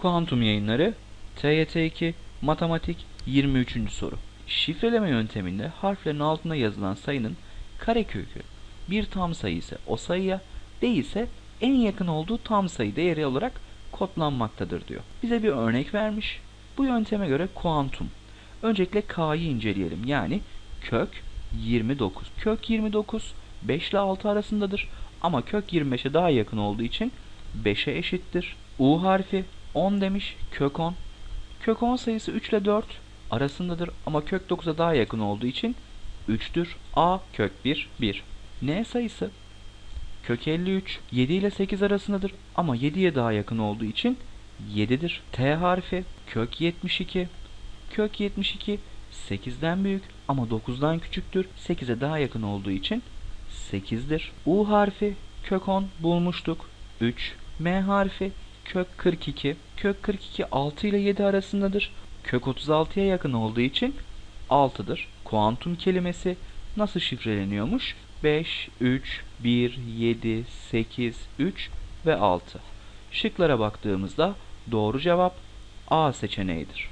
Kuantum yayınları TYT2 Matematik 23. soru. Şifreleme yönteminde harflerin altında yazılan sayının karekökü bir tam sayı ise o sayıya değilse en yakın olduğu tam sayı değeri olarak kodlanmaktadır diyor. Bize bir örnek vermiş. Bu yönteme göre kuantum. Öncelikle k'yı inceleyelim. Yani kök 29. Kök 29 5 ile 6 arasındadır. Ama kök 25'e daha yakın olduğu için 5'e eşittir. U harfi 10 demiş. Kök 10. Kök 10 sayısı 3 ile 4 arasındadır ama kök 9'a daha yakın olduğu için 3'tür. A kök 1 1. N sayısı kök 53 7 ile 8 arasındadır ama 7'ye daha yakın olduğu için 7'dir. T harfi kök 72 kök 72 8'den büyük ama 9'dan küçüktür. 8'e daha yakın olduğu için 8'dir. U harfi kök 10 bulmuştuk. 3. M harfi kök 42. Kök 42 6 ile 7 arasındadır. Kök 36'ya yakın olduğu için 6'dır. Kuantum kelimesi nasıl şifreleniyormuş? 5, 3, 1, 7, 8, 3 ve 6. Şıklara baktığımızda doğru cevap A seçeneğidir.